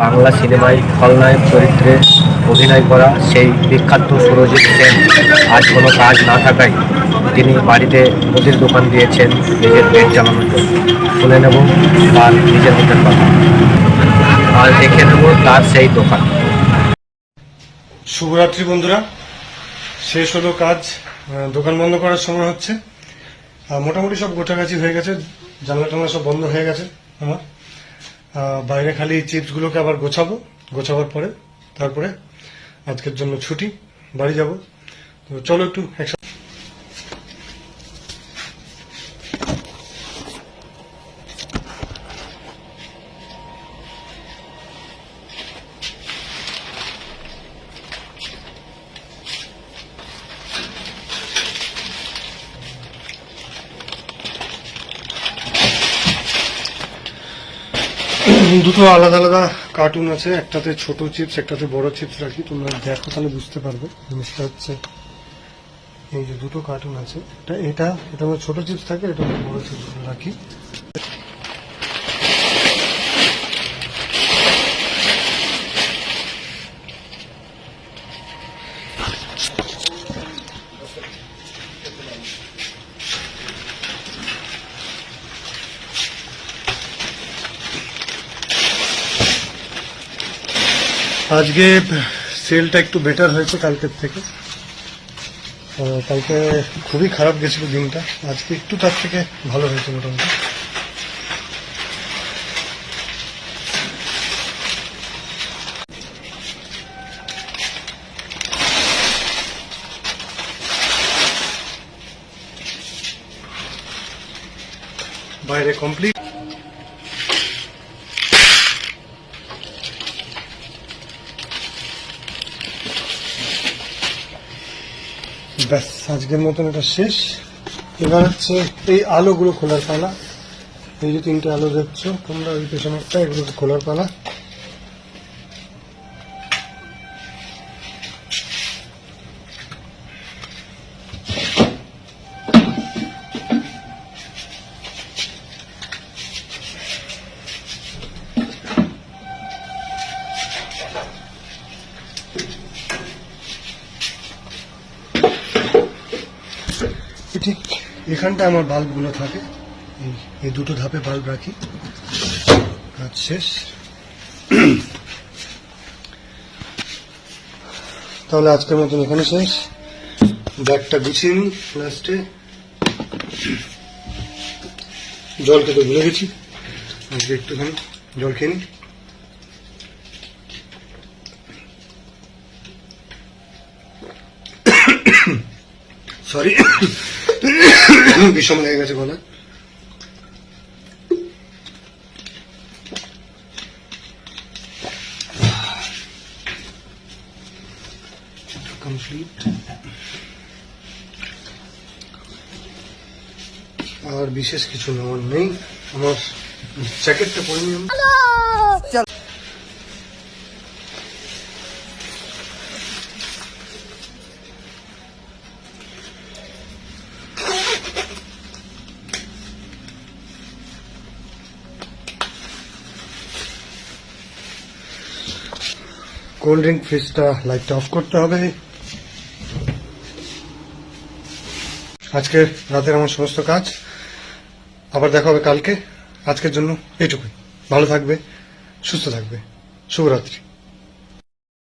বাংলা সিনেমায় খলনায়ক চরিত্রে অভিনয় করা সেই বিখ্যাত সুরজিৎ সেন, আজ কোনো কাজ না থাকায় তিনি বাড়িতে মুদির দোকান দিয়েছেন নিজের পেট চালানোর জন্য। শুনে নেব তার নিজের মুখের কথা। আর দেখে নেব তার সেই দোকান। শুভরাত্রি বন্ধুরা। শেষ হলো কাজ দোকান বন্ধ করার সময় হচ্ছে। মোটামুটি সব গোটাগাছি হয়ে গেছে, জানলা টানলা সব বন্ধ হয়ে গেছে আমার। বাইরে খালি চিপসগুলোকে আবার গোছাবো, গোছাবার পরে, তারপরে আজকের জন্য ছুটি, বাড়ি যাব। তো চলো একটু দুটো আলাদা আলাদা কার্টুন আছে, একটাতে ছোট চিপস একটাতে বড় চিপস রাখি, তোমরা দেখো তাহলে বুঝতে পারবে। জিনিসটা হচ্ছে, এই যে দুটো কার্টুন আছে এটা এটা এটা ছোট চিপস থাকে, এটা বড় চিপস রাখি। আজকে সেলটা একটু বেটার হয়েছে কালকের থেকে। কালকে খুবই খারাপ গেছিল দিনটা। আজকে একটু তার থেকে ভালো হয়েছে মোটামুটি। বাইরে কমপ্লিট ব্যাস, আজকের মতন এটা শেষ। এবার হচ্ছে এই আলোগুলো খোলার পালা। এই যে তিনটে আলো দেখছ, তোমরা ওই পেছনে একটা এগুলো খোলার পালা। ঠিক এখানটা আমার বাল্বগুলো থাকে। এই এই দুটো ধাপে বাল্ব রাখি। কাজ শেষ। তাহলে আজকের মতন এখানে শেষ। ব্যাগটা গুছিয়ে নিই লাস্টে। জল খেতে ভুলে গেছি। আজকে একটুখানি জল খেয়ে নিই। সরি বিষম লেগে গেছে গলা। কমপ্লিট আর বিশেষ কিছু নেওয়ার নেই। আমার জ্যাকেটটা পরে নিই কোল্ড ড্রিঙ্ক ফ্রিজটা লাইটটা অফ করতে হবে। আজকে রাতের আমার সমস্ত কাজ। আবার দেখা হবে কালকে। আজকের জন্য এটুকুই ভালো থাকবে, সুস্থ থাকবে। শুভরাত্রি।